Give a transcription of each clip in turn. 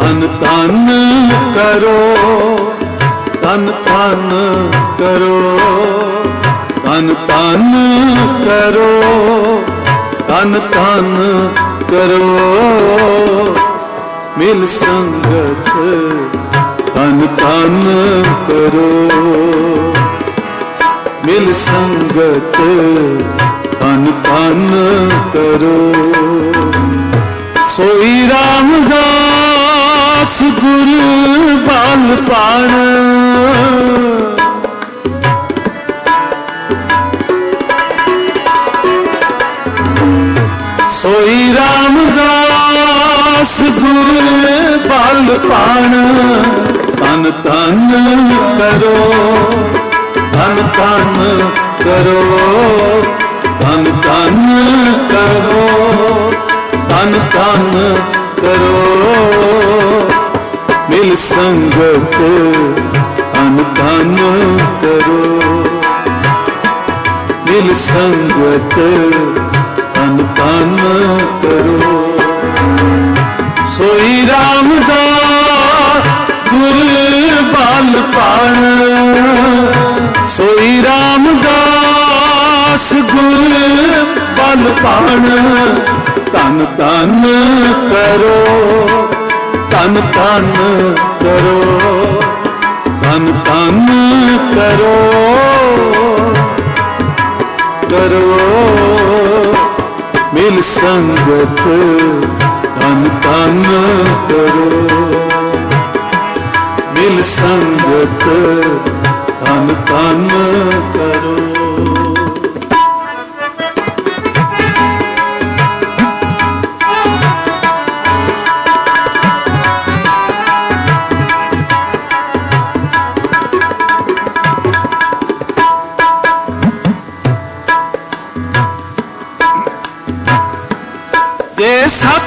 ਤਨ ਤਨ ਕਰੋ ਤਨ ਤਨ ਕਰੋ ਤਨ ਤਨ ਕਰੋ ਤਨ ਤਨ ਕਰੋ। ਮਿਲ ਸੰਗਤ ਤਨ ਤਨ ਕਰੋ। ਮਿਲ ਸੰਗਤ ਤਨ ਤਨ ਕਰੋ। ਸੋਈ ਰਾਮ ਰਾਮਦਾਸ ਗੁਰ ਬਲ ਪਾਣ। ਸੋਈ ਰਾਮਦਾਸ ਗੁਰ ਬਾਲ ਪਾਣ। ਤਨ ਤਨ ਕਰੋ ਤਨ ਤਨ ਕਰੋ ਤਨ ਤਨ ਕਰੋ ਤਨ ਤਨ ਮਿਲ ਸੰਗਤ ਤਨ ਤਨ ਕਰੋ। ਮਿਲ ਸੰਗਤ ਤਨ ਕਰੋ। ਸੋਈ ਰਾਮਦਾਸ ਗੁਰ ਬਾਲ ਪਾਣ। ਸੋਈ ਰਾਮਦਾਸ ਗੁਰ ਬਲ ਪਾਣ। ਤਨ ਤਨ ਕਰੋ। ਤਨ ਤਨ ਕਰੋ, ਤਨ ਤਨ ਕਰੋ ਕਰੋ। ਮਿਲ ਸੰਗਤ, ਤਨ ਤਨ ਕਰੋ। ਮਿਲ ਸੰਗਤ, ਤਨ ਤਨ ਕਰੋ।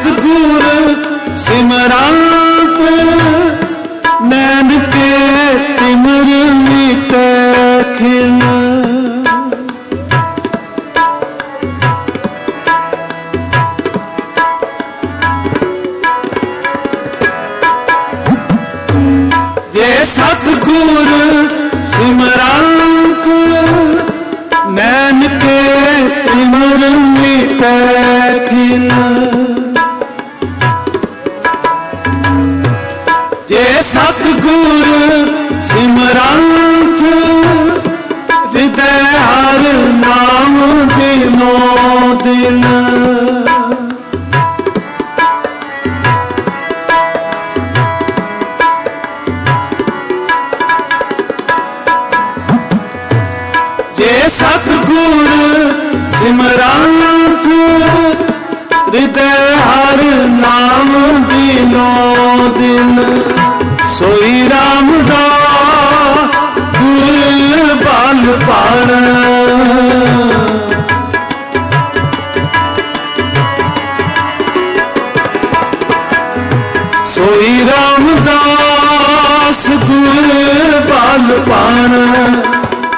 ਸਤਗੁਰ ਸਿਮਰੰਤ ਨੈਣ ਕੇ ਤਿਮਰ ਮਿਟੈ ਖਿਲ। ਜੇ ਸਤਗੁਰ ਸਿਮਰੰਤ ਸਤਗੁਰ ਸਿਮਰੰਤ ਹਿਰਦੈ ਹਰ ਨਾਮ ਦਿਨੋ ਦਿਨ ਸੋਈ ਰਾਮ ਦਾ ਗੁਰ ਬਾਲ ਪਾਣ ਸੋਈ ਰਾਮਦਾਸ ਗੁਰ ਬਲ ਪਾਣ